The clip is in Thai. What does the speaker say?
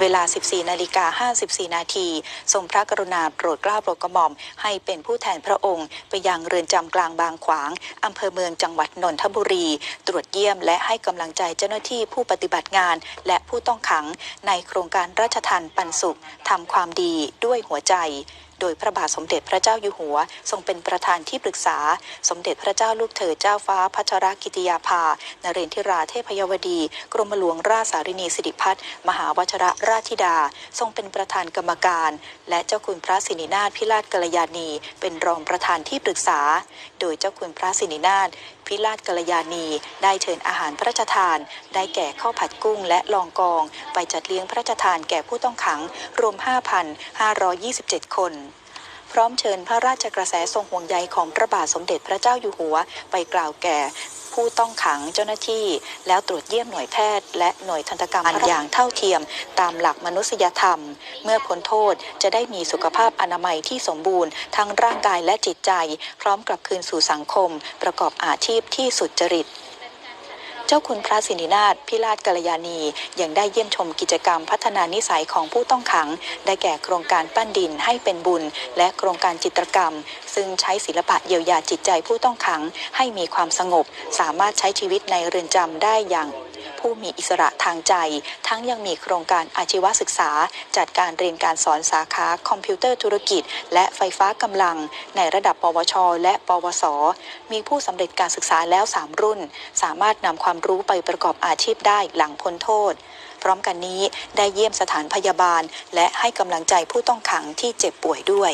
เวลา 14 นาฬิกา 54 นาทีทรงพระกรุณาโปรดเกล้าโปรดกระหม่อม ให้เป็นผู้แทนพระองค์ ไปยังเรือนจำกลางบางขวางอำเภอเมืองจังหวัดนนทบุรี ตรวจเยี่ยมและให้กำลังใจเจ้าหน้าที่ผู้ปฏิบัติงาน และผู้ต้องขัง ในโครงการราชทานปันสุขทำความดีด้วยหัวใจ โดยพระบาทสมเด็จพระเจ้าอยู่หัว ทรงเป็นประธานที่ปรึกษา สมเด็จพระเจ้าลูกเธอเจ้าฟ้าพัชรกิติยาภา นเรนทิราเทพยวดี กรมหลวงราชสารินีสิริพัฒน์มหาวชรราชธิดา ทรงเป็นประธานกรรมการ และเจ้าคุณพระสินินาถพิราชกัลยาณี เป็นรองประธานที่ปรึกษา โดยเจ้าคุณพระสินินาถ พิราชกัลยาณีได้เชิญอาหารพระราชทาน ได้แก่ข้าวผัดกุ้งและลองกอง ไปจัดเลี้ยงพระราชทานแก่ผู้ต้องขังรวม 5,527 คน พร้อมเชิญพระราชกระแสทรงห่วงใยของพระบาทสมเด็จพระเจ้าอยู่หัว ไปกล่าวแก่ผู้ต้องขังเจ้าหน้าที่ แล้วตรวจเยี่ยมหน่วยแพทย์ และหน่วยทันตกรรมอย่างเท่าเทียม ตามหลักมนุษยธรรม เมื่อพ้นโทษจะได้มีสุขภาพอนามัยที่สมบูรณ์ ทั้งร่างกายและจิตใจ พร้อมกลับคืนสู่สังคม ประกอบอาชีพที่สุจริต เจ้าคุณพระสินินาถพิราชกัลยาณียังได้เยี่ยมชมกิจกรรมพัฒนานิสัยของผู้ต้องขัง ได้แก่โครงการปั้นดินให้เป็นบุญ และโครงการจิตรกรรม ซึ่งใช้ศิลปะเยียวยาจิตใจผู้ต้องขัง ให้มีความสงบ สามารถใช้ชีวิตในเรือนจำได้อย่าง ผู้มีอิสระทางใจ ทั้งยังมีโครงการอาชีวศึกษา จัดการเรียนการสอนสาขาคอมพิวเตอร์ธุรกิจ และไฟฟ้ากำลัง ในระดับ ปวช และ ปวส มีผู้สำเร็จการศึกษาแล้ว 3 รุ่น สามารถนำความรู้ไปประกอบอาชีพได้หลังพ้นโทษ พร้อมกันนี้ได้เยี่ยมสถานพยาบาล และให้กำลังใจผู้ต้องขังที่เจ็บป่วยด้วย